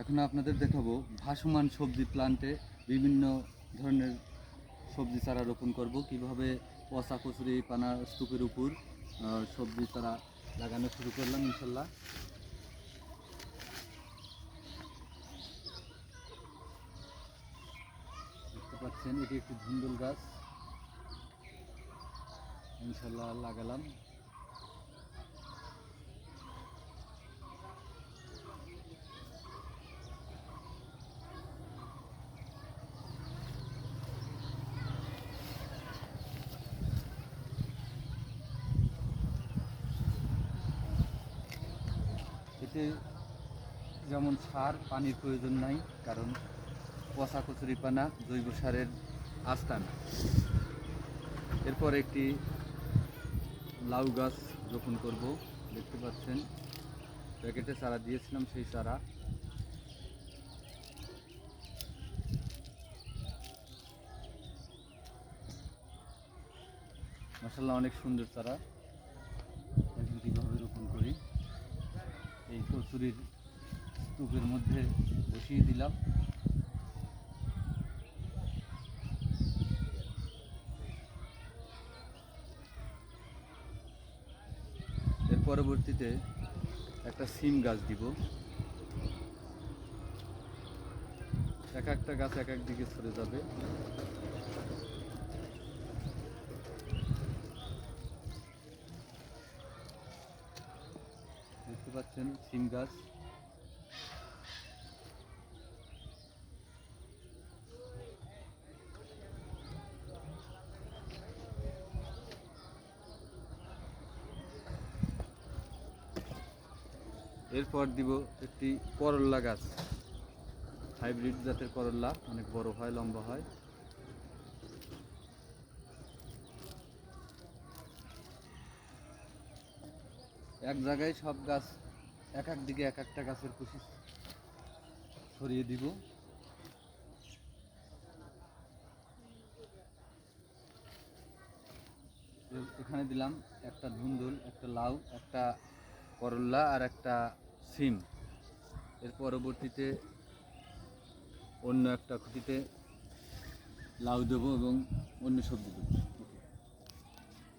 এখন আপনাদের দেখাবো ভাসমান সবজি প্লান্টে বিভিন্ন ধরনের সবজি চারা রোপণ করব। কীভাবে পচা কচুরি, পানা স্তূপের উপর সবজি চারা লাগানো শুরু করলাম, ইনশাল্লাহ। দেখতে পাচ্ছেন, এটি একটি ধুন্দুল গাছ। ইনশাল্লাহ লাগালাম। এতে যেমন সার, পানির প্রয়োজন নাই, কারণ পচা কচুরি পানা, জৈব সারের আস্তানা এরপর একটি লাউ গাছ রোপণ করব, দেখতে পাচ্ছেন। প্যাকেটে চারা দিয়েছিলাম সেই চারা। মাসাল্লাহ অনেক সুন্দর চারা। কীভাবে রোপণ করি। এই কচুরির স্তূপের মধ্যে বসিয়ে দিলাম। এর পরবর্তীতে একটা সিম গাছ দিব। এক একটা গাছ এক এক দিকে সরে যাবে। পাচ্ছেন, সিম গাছ। এরপর দিব একটি করল্লা গাছ। হাইব্রিড জাতের করল্লা, অনেক বড় হয়, লম্বা হয়। এক জায়গায় সব গাছ, এক এক দিকে এক একটা গাছের কুশি ছড়িয়ে দিব। এখানে দিলাম একটা ধুন্দুল, একটা লাউ, একটা করল্লা আর একটা সিম। এর পরবর্তীতে অন্য একটা খুঁটিতে লাউ দেবো এবং অন্য সবজি দেবো।